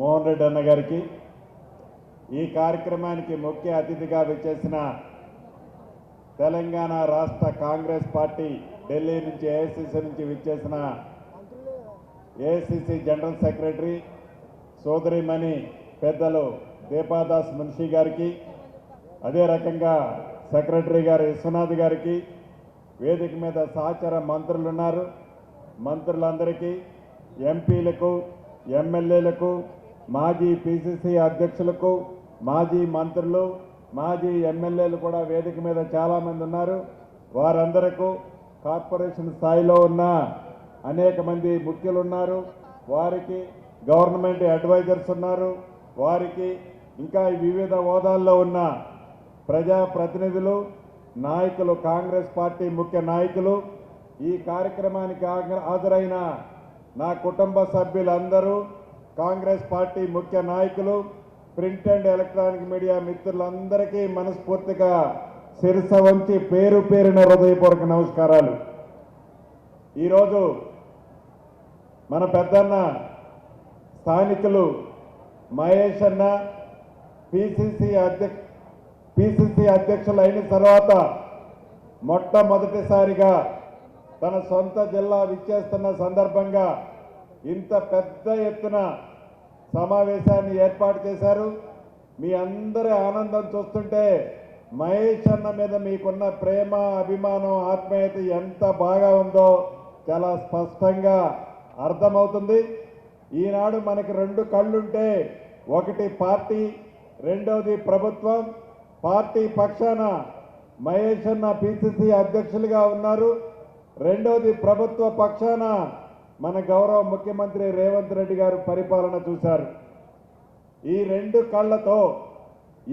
మోహన్ రెడ్డి అన్న గారికి ఈ కార్యక్రమానికి ముఖ్య అతిథిగా విచ్చేసిన తెలంగాణ రాష్ట్ర కాంగ్రెస్ పార్టీ ఢిల్లీ నుంచి ఏఐసిసి నుంచి విచ్చేసిన ఏఐసిసి జనరల్ సెక్రటరీ సోదరిమణి పెద్దలు దీపాదాస్ మున్షి గారికి అదే రకంగా సెక్రటరీ గారు విశ్వనాథ్ గారికి వేదిక మీద సహచర మంత్రులు ఉన్నారు మంత్రులందరికీ ఎంపీలకు ఎమ్మెల్యేలకు మాజీ పిసిసి అధ్యక్షులకు మాజీ మంత్రులు మాజీ ఎమ్మెల్యేలు కూడా వేదిక మీద చాలామంది ఉన్నారు. వారందరకు కార్పొరేషన్ స్థాయిలో ఉన్న అనేక మంది ముఖ్యులు ఉన్నారు వారికి గవర్నమెంట్ అడ్వైజర్స్ ఉన్నారు. వారికి ఇంకా వివిధ హోదాల్లో ఉన్న ప్రజా ప్రతినిధులు నాయకులు కాంగ్రెస్ పార్టీ ముఖ్య నాయకులు ఈ కార్యక్రమానికి హాజరైన నా కుటుంబ సభ్యులందరూ కాంగ్రెస్ పార్టీ ముఖ్య నాయకులు ప్రింట్ అండ్ ఎలక్ట్రానిక్ మీడియా మిత్రులందరికీ మనస్ఫూర్తిగా శిరస వంచి పేరు పేరున హృదయపూర్వక నమస్కారాలు. ఈరోజు మన పెద్దన్న స్థానికులు మహేష్ అన్న పిసిసి అధ్యక్ష పిసిసి అధ్యక్షులు అయిన తర్వాత మొట్టమొదటిసారిగా తన సొంత జిల్లా విచ్చేస్తున్న సందర్భంగా ఇంత పెద్ద ఎత్తున సమావేశాన్ని ఏర్పాటు చేశారు. మీ అందరి ఆనందం చూస్తుంటే మహేష్ అన్న మీద మీకున్న ప్రేమ అభిమానం ఆత్మీయత ఎంత బాగా ఉందో చాలా స్పష్టంగా అర్థమవుతుంది. ఈనాడు మనకి రెండు కళ్ళుంటే ఒకటి పార్టీ రెండవది ప్రభుత్వం. పార్టీ పక్షాన మహేష్ అన్న పిసిసి అధ్యక్షులుగా ఉన్నారు. రెండవది ప్రభుత్వ పక్షాన మన గౌరవ ముఖ్యమంత్రి రేవంత్ రెడ్డి గారు పరిపాలన చూశారు. ఈ రెండు కళ్ళతో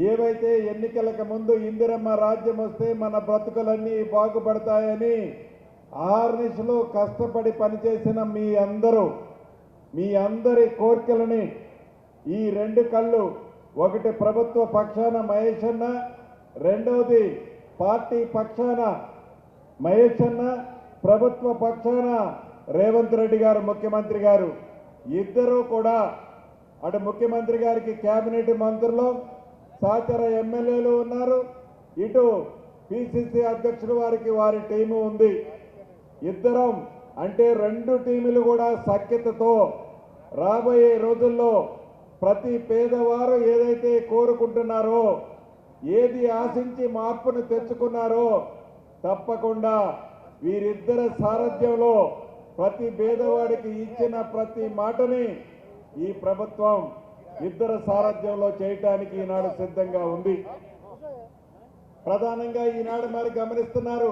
ఏవైతే ఎన్నికలకు ముందు ఇందిరమ్మ రాజ్యం వస్తే మన బ్రతుకులన్నీ బాగుపడతాయని ఆర్నిషలో కష్టపడి పనిచేసిన మీ అందరూ మీ అందరి కోరికలని ఈ రెండు కళ్ళు ఒకటి ప్రభుత్వ పక్షాన మహేష్ అన్న రెండవది పార్టీ పక్షాన మహేష్ అన్న ప్రభుత్వ పక్షాన రేవంత్ రెడ్డి గారు ముఖ్యమంత్రి గారు. ఇద్దరూ కూడా అటు ముఖ్యమంత్రి గారికి కేబినెట్ మంత్రులు సహచర ఎమ్మెల్యేలు ఉన్నారు. ఇటు పిసిసి అధ్యక్షుడు వారికి వారి టీము ఉంది. ఇద్దరం అంటే రెండు టీములు కూడా సఖ్యతతో రాబోయే రోజుల్లో ప్రతి పేదవారు ఏదైతే కోరుకుంటున్నారో ఏది ఆశించి మార్పును తెచ్చుకున్నారో తప్పకుండా వీరిద్దరి సారథ్యంలో ప్రతి పేదవాడికి ఇచ్చిన ప్రతి మాటని ఈ ప్రభుత్వం ఇద్దరు సారథ్యంలో చేయటానికి ఈనాడు సిద్ధంగా ఉంది. ప్రధానంగా ఈనాడు మరి గమనిస్తున్నారు.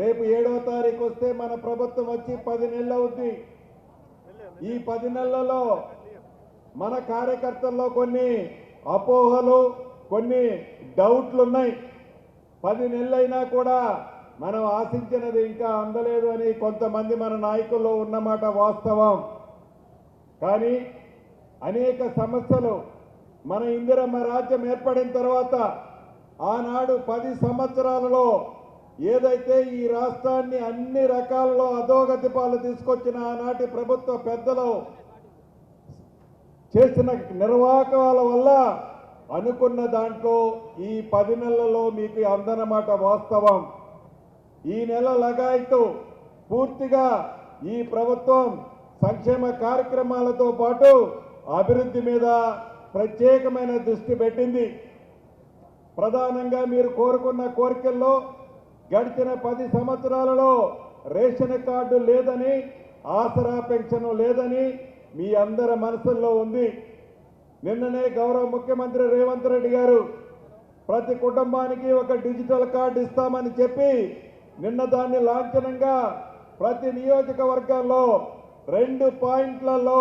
రేపు ఏడవ తారీఖు వస్తే మన ప్రభుత్వం వచ్చి పది నెలలు అవుద్ది. ఈ పది నెలలలో మన కార్యకర్తల్లో కొన్ని అపోహలు కొన్ని డౌట్లు ఉన్నాయి పది నెలలైనా కూడా మనం ఆశించినది ఇంకా అందలేదు అని కొంతమంది మన నాయకుల్లో ఉన్నమాట వాస్తవం. కానీ అనేక సమస్యలు మన ఇందిరమ్మ రాజ్యం ఏర్పడిన తర్వాత ఆనాడు పది సంవత్సరాలలో ఏదైతే ఈ రాష్ట్రాన్ని అన్ని రకాలలో అధోగతి పాలు తీసుకొచ్చిన ఆనాటి ప్రభుత్వ పెద్దలు చేసిన నిర్వాహకాల వల్ల అనుకున్న దాంట్లో ఈ పది నెలలలో మీకు అందనమాట వాస్తవం. ఈ నెల లగాయతు పూర్తిగా ఈ ప్రభుత్వం సంక్షేమ కార్యక్రమాలతో పాటు అభివృద్ధి మీద ప్రత్యేకమైన దృష్టి పెట్టింది. ప్రధానంగా మీరు కోరుకున్న కోరికల్లో గడిచిన పది సంవత్సరాలలో రేషన్ కార్డు లేదని ఆసరా పెన్షన్ లేదని మీ అందరి మనసుల్లో ఉంది. నిన్ననే గౌరవ ముఖ్యమంత్రి రేవంత్ రెడ్డి గారు ప్రతి కుటుంబానికి ఒక డిజిటల్ కార్డు ఇస్తామని చెప్పి నిన్న దాన్ని లాంఛనంగా ప్రతి నియోజకవర్గాల్లో రెండు పాయింట్లలో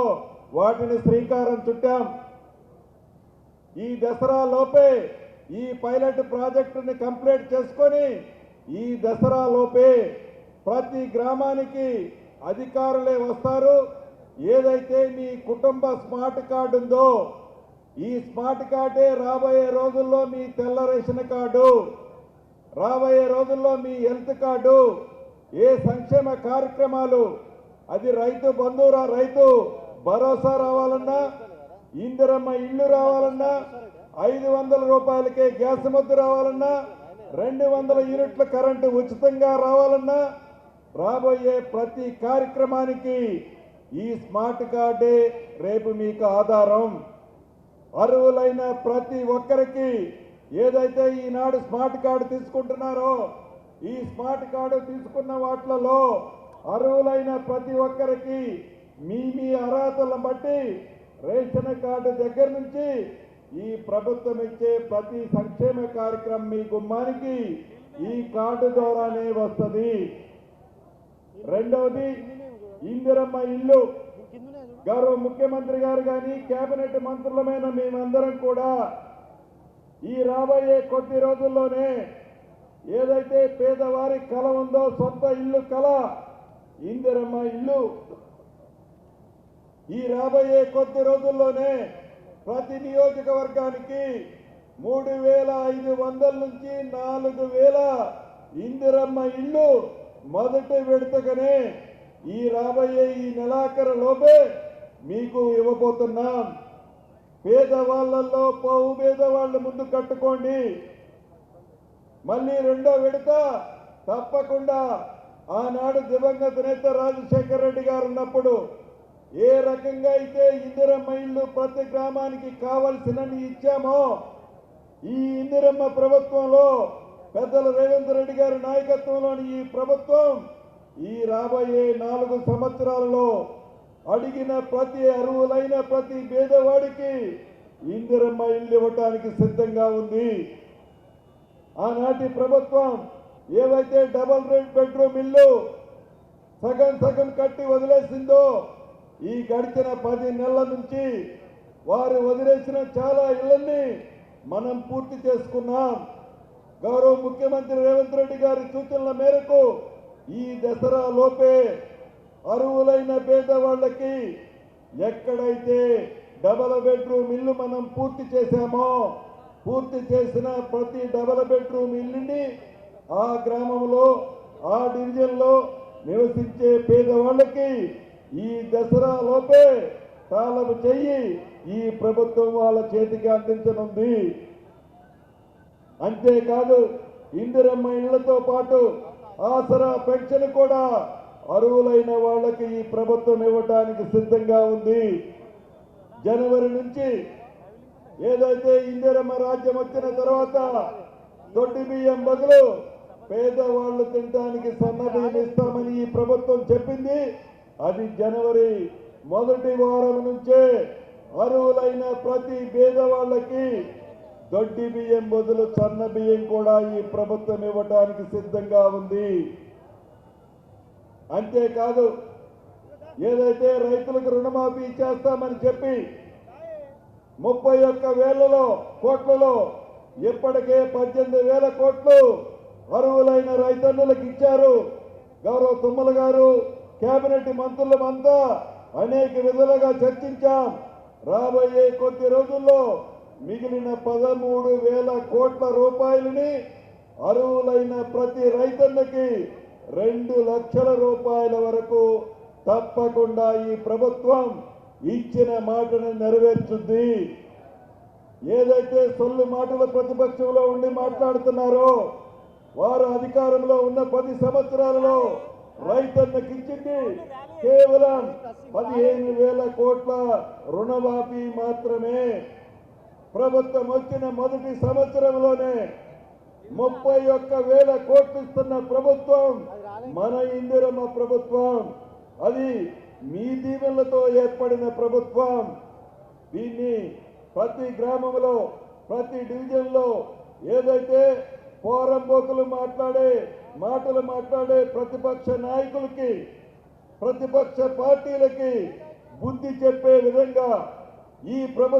వాటిని శ్రీకారం చుట్టాం. ఈ దసరా లోపే ఈ పైలట్ ప్రాజెక్టుని కంప్లీట్ చేసుకొని ఈ దసరా లోపే ప్రతి గ్రామానికి అధికారులే వస్తారు. ఏదైతే మీ కుటుంబ స్మార్ట్ కార్డు ఉందో ఈ స్మార్ట్ కార్డే రాబోయే రోజుల్లో మీ తెల్ల రేషన్ కార్డు రాబోయే రోజుల్లో మీ హెల్త్ కార్డు ఏ సంక్షేమ కార్యక్రమాలు అది రైతు బంధువురా రైతు భరోసా రావాలన్నా ఇందిరమ్మ ఇల్లు రావాలన్నా ఐదు వందల రూపాయలకే గ్యాస్ ముద్దు రావాలన్నా రెండు వందల యూనిట్ల కరెంటు ఉచితంగా రావాలన్నా రాబోయే ప్రతి కార్యక్రమానికి ఈ స్మార్ట్ కార్డే రేపు మీకు ఆధారం. అర్హులైన ప్రతి ఒక్కరికి ఏదైతే ఈనాడు స్మార్ట్ కార్డు తీసుకుంటున్నారో ఈ స్మార్ట్ కార్డు తీసుకున్న వాటిలలో అర్హులైన ప్రతి ఒక్కరికి మీ మీ అర్హతలను బట్టి రేషన్ కార్డు దగ్గర నుంచి ఈ ప్రభుత్వం ఇచ్చే ప్రతి సంక్షేమ కార్యక్రమం మీ గుమ్మానికి ఈ కార్డు ద్వారానే వస్తుంది. రెండవది ఇందిరమ్మ ఇల్లు. గౌరవ ముఖ్యమంత్రి గారు కానీ కేబినెట్ మంత్రులమైన మేమందరం కూడా ఈ రాబోయే కొద్ది రోజుల్లోనే ఏదైతే పేదవారి కల ఉందో సొంత ఇల్లు కల ఇందిరమ్మ ఇల్లు ఈ రాబోయే కొద్ది రోజుల్లోనే ప్రతి నియోజకవర్గానికి మూడు వేల ఐదు వందల నుంచి నాలుగు వేల ఇందిరమ్మ ఇల్లు మొదటి విడతగానే ఈ రాబోయే ఈ నెలాఖరు లోపే మీకు ఇవ్వబోతున్నాం. పేదవాళ్ళల్లో పావు పేదవాళ్ళు ముందు కట్టుకోండి. మళ్ళీ రెండో విడత తప్పకుండా ఆనాడు దివంగత నేత రాజశేఖర రెడ్డి గారు ఉన్నప్పుడు ఏ రకంగా అయితే ఇందిరమ్మ ఇల్లు ప్రతి గ్రామానికి కావలసినని ఇచ్చామో ఈ ఇందిరమ్మ ప్రభుత్వంలో పెద్దల రేవంత్ రెడ్డి గారి నాయకత్వంలోని ఈ ప్రభుత్వం ఈ రాబోయే నాలుగు సంవత్సరాలలో అడిగిన ప్రతి అరువులైన ప్రతి పేదవాడికి ఇందిరమ్మ ఇల్లు ఇవ్వటానికి సిద్ధంగా ఉంది. ఆనాటి ప్రభుత్వం ఏవైతే డబల్ రెడ్ బెడ్రూమ్ ఇల్లు సగం సగం కట్టి వదిలేసిందో ఈ గడిచిన పది నెలల నుంచి వారు వదిలేసిన చాలా ఇళ్ళని మనం పూర్తి చేసుకున్నాం. గౌరవ ముఖ్యమంత్రి రేవంత్ రెడ్డి గారి సూచనల మేరకు ఈ దసరా లోపే అరువులైన పేదవాళ్ళకి ఎక్కడైతే డబల్ బెడ్రూమ్ ఇల్లు మనం పూర్తి చేశామో పూర్తి చేసిన ప్రతి డబల్ బెడ్రూమ్ ఇల్లుని ఆ గ్రామంలో ఆ డివిజన్లో నివసించే పేదవాళ్ళకి ఈ దసరా లోపే తాళము చెయ్యి ఈ ప్రభుత్వం వాళ్ళ చేతికి అందించనుంది. అంతేకాదు ఇందిరమ్మ ఇళ్ళతో పాటు ఆసరా పెన్షన్ కూడా అరువులైన వాళ్ళకి ఈ ప్రభుత్వం ఇవ్వటానికి సిద్ధంగా ఉంది. జనవరి నుంచి ఏదైతే ఇందిరమ్మ రాజ్యం వచ్చిన తర్వాత దొడ్డి బియ్యం బదులు పేదవాళ్ళు తినడానికి సన్న బియ్యం ఇస్తామని ఈ ప్రభుత్వం చెప్పింది. అది జనవరి మొదటి వారం నుంచే అరువులైన ప్రతి పేదవాళ్ళకి దొడ్డి బియ్యం బదులు సన్న బియ్యం కూడా ఈ ప్రభుత్వం ఇవ్వడానికి సిద్ధంగా ఉంది. అంతేకాదు ఏదైతే రైతులకు రుణమాఫీ చేస్తామని చెప్పి ముప్పై ఒక్క వేలలో కోట్లలో ఇప్పటికే పద్దెనిమిది వేల కోట్లు అరువులైన రైతన్నులకు ఇచ్చారు. గౌరవ తుమ్మల గారు కేబినెట్ మంత్రులమంతా అనేక విధాలుగా చర్చించాం. రాబోయే కొద్ది రోజుల్లో మిగిలిన పదమూడు వేల కోట్ల రూపాయలని అరువులైన ప్రతి రైతన్నకి రెండు లక్షల రూపాయల వరకు తప్పకుండా ఈ ప్రభుత్వం ఇచ్చిన మాటను నెరవేర్చుద్ది. ఏదైతే సొల్లు మాటలు ప్రతిపక్షంలో ఉండి మాట్లాడుతున్నారో వారు అధికారంలో ఉన్న పది సంవత్సరాలలో రైతన్నకి ఇచ్చింది కేవలం పదిహేను వేల కోట్ల రుణమాఫీ మాత్రమే. ప్రభుత్వం వచ్చిన మొదటి సంవత్సరంలోనే ముప్పై ఒక్క వేల కోట్లు ఇస్తున్న ప్రభుత్వం మన ఇందిరమ్మ ప్రభుత్వం అది మీ దీవెనలతో ఏర్పడిన ప్రభుత్వం. దీన్ని ప్రతి గ్రామంలో ప్రతి డివిజన్లో ఏదైతే పోరంబోకులు మాట్లాడే మాటలు మాట్లాడే ప్రతిపక్ష నాయకులకి ప్రతిపక్ష పార్టీలకి బుద్ధి చెప్పే విధంగా ఈ ప్రభుత్వం